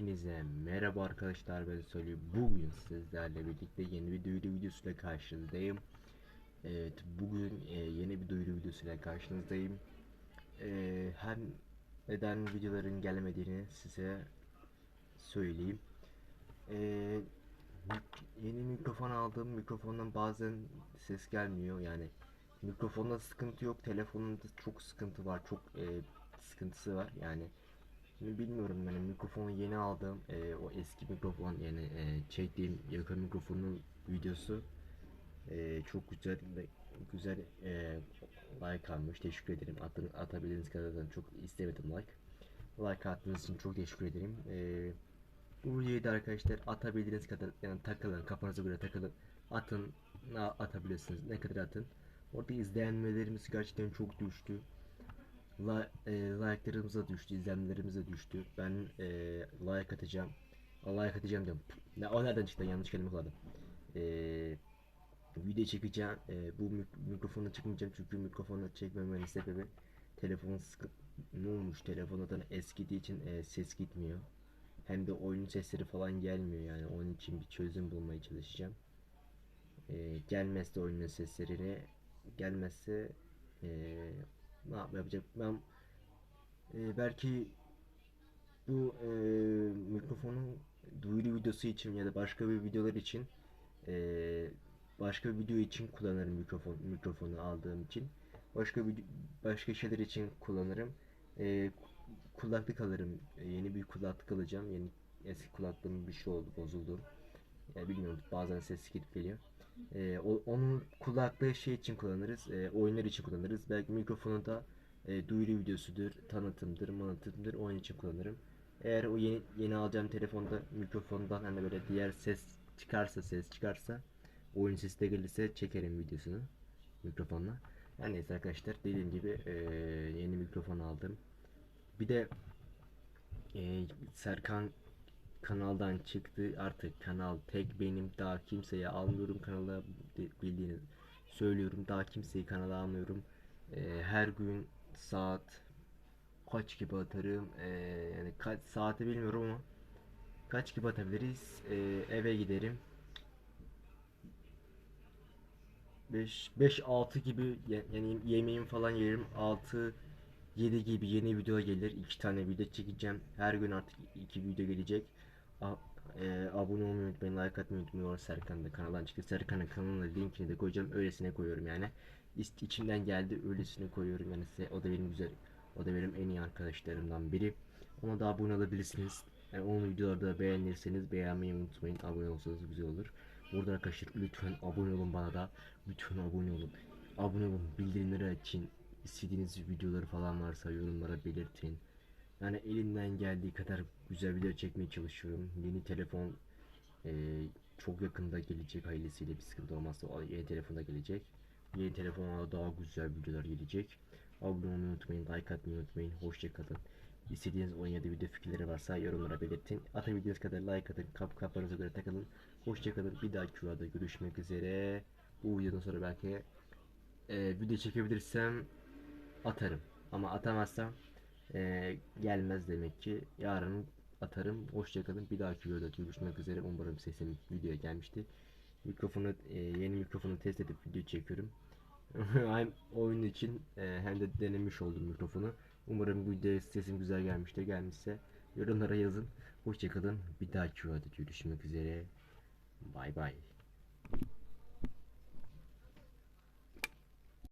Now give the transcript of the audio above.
Hepinize merhaba arkadaşlar ben Soli bugün sizlerle birlikte yeni bir duyuru videosuyla karşınızdayım. Evet bugün e, yeni bir duyuru videosuyla karşınızdayım. E, Hem neden videoların gelmediğini size söyleyeyim. E, Yeni mikrofon aldım. Mikrofondan bazen ses gelmiyor. Yani Mikrofonda sıkıntı yok telefonunda çok sıkıntı var çok e, sıkıntısı var. Yani Şimdi bilmiyorum yani mikrofonu yeni aldım. Ee, o eski mikrofon yani e, çektiğim yakın mikrofonun videosu e, çok güzel güzel e, like almış. Teşekkür ederim. Atın, atabildiğiniz kadardan çok istemedim like. Like attığınız için çok teşekkür ederim. E, bu videoyu da arkadaşlar atabildiğiniz kadar yani takılın kafanıza göre takılın. Atın ne atabilirsiniz ne kadar atın. Orada izlenmelerimiz gerçekten çok düştü. La, e, like'larımız da düştü, izlenmelerimiz de düştü. Ben e, like atacağım. Like atacağım diyorum. Ne, o nereden çıktı? Yanlış kelime kullandım. E, video çekeceğim. E, bu mik mikrofonu çıkmayacağım çünkü mikrofonu çekmemenin sebebi telefonun sıkı olmuş telefondan eskidiği için e, ses gitmiyor. Hem de oyun sesleri falan gelmiyor yani onun için bir çözüm bulmaya çalışacağım. E, gelmezse oyunun seslerini gelmezse e, ne yap- yapacak? Ben e, belki bu e, mikrofonun duyuru videosu için ya da başka bir videolar için e, başka bir video için kullanırım mikrofon mikrofonu aldığım için. Başka bir başka şeyler için kullanırım. E, kulaklık alırım. E, yeni bir kulaklık alacağım. Yeni eski kulaklığım bir şey oldu bozuldu ya bilmiyorum bazen ses gidip geliyor e, o, onun kulaklığı şey için kullanırız e, oyunlar için kullanırız belki mikrofonu da e, duyuru videosudur tanıtımdır manıtımdır onun için kullanırım eğer o yeni, yeni alacağım telefonda mikrofondan hani böyle diğer ses çıkarsa ses çıkarsa oyun sesi de gelirse çekerim videosunu mikrofonla. Yani neyse arkadaşlar dediğim gibi eee, yeni mikrofon aldım. Bir de eee, Serkan kanaldan çıktı. Artık kanal tek benim. Daha kimseye almıyorum kanala de- bildiğini söylüyorum. Daha kimseyi kanala almıyorum. Eee, her gün saat kaç gibi atarım? Ee, yani kaç saati bilmiyorum ama kaç gibi atabiliriz? Ee, eve giderim. 5 5 6 gibi yani yemeğim falan yerim. 6 7 gibi yeni video gelir. İki tane video çekeceğim. Her gün artık iki video gelecek E, abone olmayı unutmayın like atmayı unutmayın Serkan da kanaldan çıktı Serkan'ın kanalına linkini de koyacağım öylesine koyuyorum yani İst, içimden geldi öylesine koyuyorum yani size o da benim güzel o da benim en iyi arkadaşlarımdan biri. Ona da abone olabilirsiniz. Yani onun videoları da beğenirseniz beğenmeyi unutmayın. Abone olsanız güzel olur. Burada arkadaşlar lütfen abone olun bana da. Lütfen abone olun. Abone olun. Bildirimleri açın. İstediğiniz videoları falan varsa yorumlara belirtin. Yani elimden geldiği kadar güzel video çekmeye çalışıyorum. Yeni telefon eee, çok yakında gelecek ailesiyle bir sıkıntı olmazsa yeni telefonda gelecek. Yeni telefona daha güzel videolar gelecek. Abone olmayı unutmayın, like atmayı unutmayın. Hoşçakalın. İstediğiniz oyun ya da video fikirleri varsa yorumlara belirtin. Atabildiğiniz kadar like atın, kap kafanıza göre takılın. Hoşçakalın. Bir dahaki videoda görüşmek üzere. Bu videodan sonra belki e, video çekebilirsem atarım. Ama atamazsam e, gelmez demek ki. Yarın atarım. Hoşçakalın. Bir dahaki videoda görüşmek üzere. Umarım sesim videoya gelmişti. Mikrofonu e, yeni mikrofonu test edip video çekiyorum. hem oyun için e, hem de denemiş oldum mikrofonu. Umarım bu videoya sesim güzel gelmiştir. Gelmişse yorumlara yazın. Hoşçakalın. Bir dahaki videoda görüşmek üzere. Bay bay.